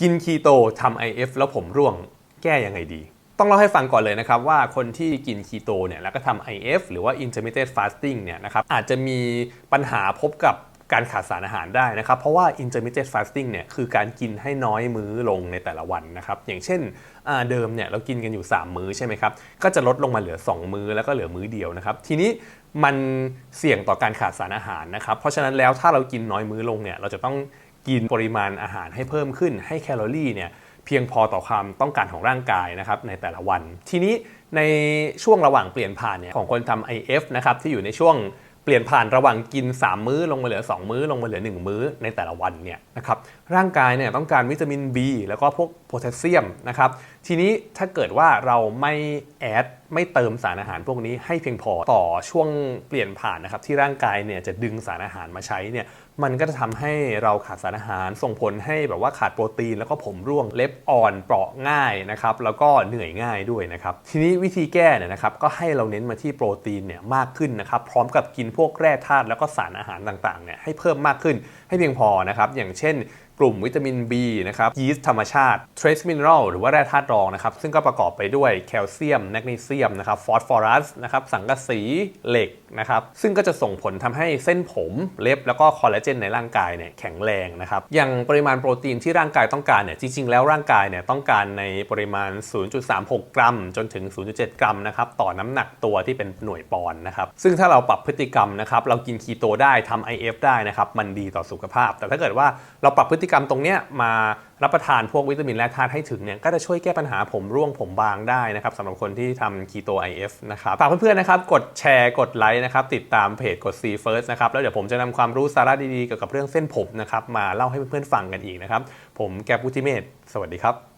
กินคีโตทำ IF แล้วผมร่วงแก้ยังไงดี ต้องเล่าให้ฟังก่อนเลยนะครับว่าคนที่กินคีโตเนี่ยแล้วก็ทำ IF หรือว่า intermittent fasting เนี่ยนะครับอาจจะมีปัญหาพบกับการขาดสารอาหารได้นะครับ เพราะว่า intermittent fasting เนี่ยคือการกินให้น้อยมื้อลงในแต่ละวันนะครับ อย่างเช่นเดิมเนี่ยเรากินกันอยู่ 3 มื้อใช่ไหมครับ ก็จะลดลงมาเหลือ 2 มื้อแล้วก็เหลือมื้อเดียวนะครับ ทีนี้มันเสี่ยงต่อการขาดสารอาหารนะครับ เพราะฉะนั้นแล้วถ้าเรากินน้อยมื้อลงเนี่ยเราจะต้อง กินปริมาณอาหารให้เพิ่มขึ้นให้แคลอรี่เนี่ยเพียงพอต่อความต้องการของร่างกายนะครับในแต่ละวัน ทีนี้ในช่วงระหว่างเปลี่ยนผ่านเนี่ยของคนทำ IF นะครับที่อยู่ในช่วงเปลี่ยนผ่านระหว่างกิน 3 มื้อลงมาเหลือ 2 มื้อลงมาเหลือ 1 มื้อในแต่ละวันเนี่ยนะครับร่างกายเนี่ยต้องการวิตามิน B แล้วก็พวกโพแทสเซียมนะครับทีนี้ถ้าเกิดว่าเราไม่แอดไม่เติมสารอาหารพวกนี้ให้เพียงพอต่อช่วงเปลี่ยนผ่านนะครับที่ร่างกายเนี่ยจะดึงสารอาหารมาใช้เนี่ย มันก็จะทำให้เราขาดสารอาหาร ส่งผลให้แบบว่าขาดโปรตีน แล้วก็ผมร่วงเล็บอ่อนเปราะง่ายนะครับแล้วก็เหนื่อยง่ายด้วยนะครับทีนี้วิธีแก้เนี่ยนะครับก็ให้เราเน้นมาที่โปรตีนเนี่ยมากขึ้นนะครับพร้อมกับกินพวกแร่ธาตุแล้วก็สารอาหารต่างๆเนี่ยให้เพิ่มมากขึ้นให้เพียงพอนะครับอย่างเช่น กลุ่มวิตามิน B นะครับยีสต์ธรรมชาติ trace mineral หรือว่าแร่ธาตุรองนะครับ ซึ่งก็ประกอบไปด้วยแคลเซียมแมกนีเซียมนะครับฟอสฟอรัสนะครับสังกะสีเหล็กนะครับ ซึ่งก็จะส่งผลทำให้เส้นผมเล็บ แล้วก็คอลลาเจนในร่างกายเนี่ยแข็งแรงนะครับ อย่างปริมาณโปรตีนที่ร่างกายต้องการเนี่ยจริง ๆ แล้วร่างกายเนี่ยต้องการในปริมาณ 0.36 กรัม จนถึง 0.7 กรัมนะครับต่อน้ำหนักตัวที่เป็นหน่วยปอนด์นะครับซึ่งถ้าเราปรับพฤติกรรมนะครับเรากินคีโตได้ทำ IF ได้นะครับมันดีต่อสุขภาพ แต่ถ้าเกิดว่าเราปรับพฤติกรรมตรงเนี้ยมารับประทานพวกวิตามินและธาตุให้ถึงเนี่ยก็จะช่วยแก้ปัญหาผมร่วงผมบางได้นะครับสำหรับคนที่ทำคีโต IF นะครับฝากเพื่อนๆนะครับกดแชร์กดไลค์นะครับติดตามเพจกด C First นะครับแล้วเดี๋ยวผมจะนำความรู้สาระดีๆเกี่ยวกับเรื่องเส้นผมนะครับมาเล่าให้เพื่อนๆฟังกันอีกนะครับผมแกปุติเมธสวัสดีครับ